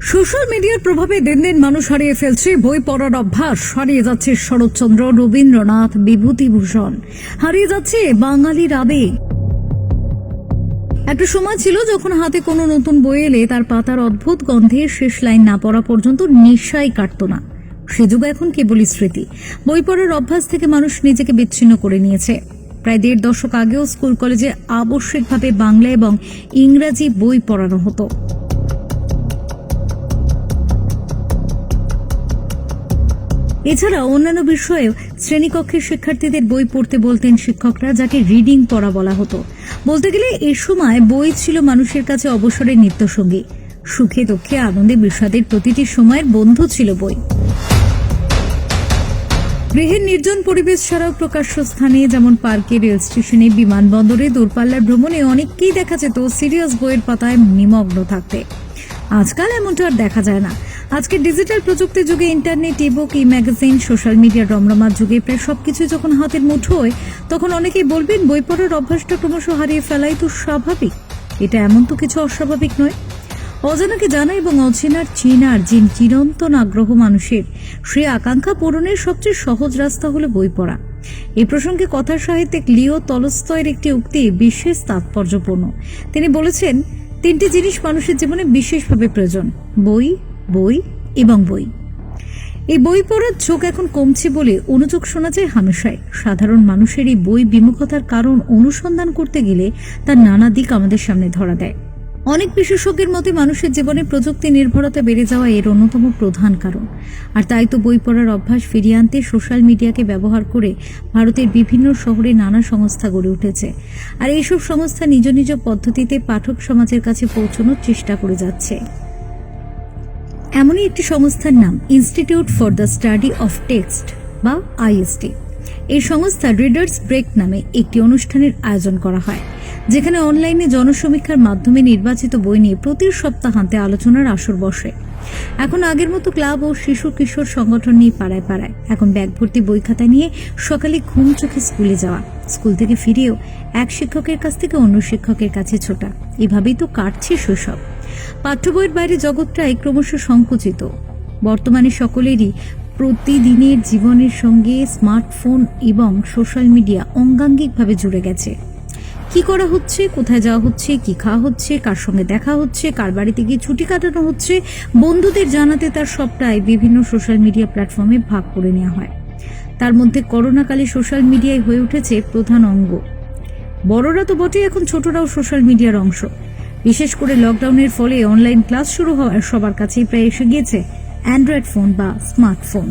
Social মিডিয়ার প্রভাবে দিন দিন মানুষ হারিয়ে ফেলছে, বই পড়ার অভ্যাস। হারিয়ে যাচ্ছে শরৎচন্দ্র, রবীন্দ্রনাথ, বিভূতিভূষণ। হারিয়ে যাচ্ছে বাঙালির আবেগ। একটা সময় ছিল যখন হাতে কোনো নতুন বই এলে তার পাতার অদ্ভুত গন্ধে শেষ লাইন না পড়া পর্যন্ত নিঃশ্বাই কাটত না। সে যুগ এখন কেবলই স্মৃতি। বই পড়ার অভ্যাস থেকে মানুষ নিজেকে বিচ্ছিন্ন করে নিয়েছে। প্রায় দেড় দশক আগেও স্কুল কলেজে আবশ্যিকভাবে বাংলা এবং ইংরাজি বই পড়ানো হতো। এছাড়া অন্যান্য বিষয়েও শ্রেণীকক্ষের শিক্ষার্থীদের বই পড়তে বলতেন শিক্ষকরা, যাকে রিডিং পড়া বলা হতো। বলতে গেলে এ সময় বই ছিল মানুষের কাছে অবসরের নিত্যসঙ্গী। সুখে দুঃখে আনন্দে বিষাদের প্রতিটি সময়ের বন্ধু ছিল বই। গৃহের নির্জন পরিবেশ ছাড়াও প্রকাশ্য স্থানে, যেমন পার্কে, রেল স্টেশনে, বিমানবন্দরে, দূরপাল্লার ভ্রমণে অনেককেই দেখা যেত সিরিয়াস বইয়ের পাতায় নিমগ্ন থাকতে। আজকাল এমনটা আর দেখা যায় না। আজকে ডিজিটাল প্রযুক্তি যুগে internet ebook e magazine social মিডিয়ার রমরমার যুগে প্রায় সবকিছু যখন হাতের মুঠোয় তখন অনেকেই বলবেন বই পড়ার অভ্যাসটা ক্রমশ হারিয়ে ফেলাই তো স্বাভাবিক। এটা এমন তো কিছু অস্বাভাবিক নয়। অজানাকে জানা এবং অচেনার চেনার যে চিরন্তন আগ্রহ মানুষের সে আকাঙ্ক্ষা পূরণের সবচেয়ে সহজ রাস্তা হলো বই পড়া। এই প্রসঙ্গে কথা সাহিত্যিক লিও তলস্তয়ের একটি উক্তি বিশেষ তাৎপর্যপূর্ণ। তিনি বলেছেন, তিনটি জিনিস মানুষের জীবনে বিশেষভাবে প্রয়োজন, বই বই এবং বই। এই বই পড়ার ঝোঁক এখন কমছে বলে অনুযোগ শোনা যায় হামেশায় সাধারণ মানুষের এই বই বিমুখতার কারণ অনুসন্ধান করতে গেলে তার নানা দিক আমাদের সামনে ধরা দেয়। অনেক বিশেষজ্ঞের মতে মানুষের জীবনে প্রযুক্তি নির্ভরতা বেড়ে যাওয়া এর অন্যতম প্রধান কারণ। আর তাই তো বই পড়ার অভ্যাস ফিরিয়ে আনতে সোশ্যাল মিডিয়াকে ব্যবহার করে ভারতের বিভিন্ন শহরে নানা সংস্থা গড়ে উঠেছে। আর এইসব সংস্থা নিজ নিজ পদ্ধতিতে পাঠক সমাজের কাছে পৌঁছানোর চেষ্টা করে যাচ্ছে। এমনই একটি সংস্থার নাম institute for the study of text বা আইএসটি এই সংস্থা রিডার্স ব্রেক নামে একটি অনুষ্ঠানের আয়োজন করা হয়, যেখানে অনলাইনে জনসমীক্ষার মাধ্যমে নির্বাচিত বই নিয়ে প্রতি সপ্তাহান্তে আলোচনার আসর বসে। এখন আগের মতো ক্লাব ও শিশু কিশোর সংগঠন নিয়ে পাড়ায় পাড়ায়। এখন ব্যাগ ভর্তি বই খাতা নিয়ে সকালে ঘুম চোখে স্কুলে যাওয়া। স্কুল থেকে ফিরেও এক শিক্ষকের কাছ থেকে অন্য শিক্ষকের কাছে ছোটা। এভাবেই তো কাটছে শৈশব। পাঠ্য বইয়ের বাইরে জগৎটাই ক্রমশ সংকুচিত। বর্তমানে সকলেরই প্রতিদিনের জীবনের সঙ্গে স্মার্টফোন এবং সোশ্যাল মিডিয়া অঙ্গাঙ্গিকভাবে জুড়ে গেছে। কি করা হচ্ছে, কোথায় যাওয়া হচ্ছে, কি খাওয়া হচ্ছে, কার সঙ্গে দেখা হচ্ছে, কার বাড়িতে গিয়ে ছুটি কাটানো হচ্ছে, বন্ধুদের জানাতে তার সবটাই বিভিন্ন সোশ্যাল মিডিয়া প্ল্যাটফর্মে ভাগ করে নেওয়া হয়। তার মধ্যে করোনাকালে সোশ্যাল মিডিয়ায় হয়ে উঠেছে প্রধান অঙ্গ। বড়রা তো বটেই এখন ছোটরাও সোশ্যাল মিডিয়ার অংশ। বিশেষ করে লকডাউনের ফলে অনলাইন ক্লাস শুরু হওয়ার সবার কাছেই প্রায় এসে গিয়েছে অ্যান্ড্রয়েড ফোন বা স্মার্টফোন।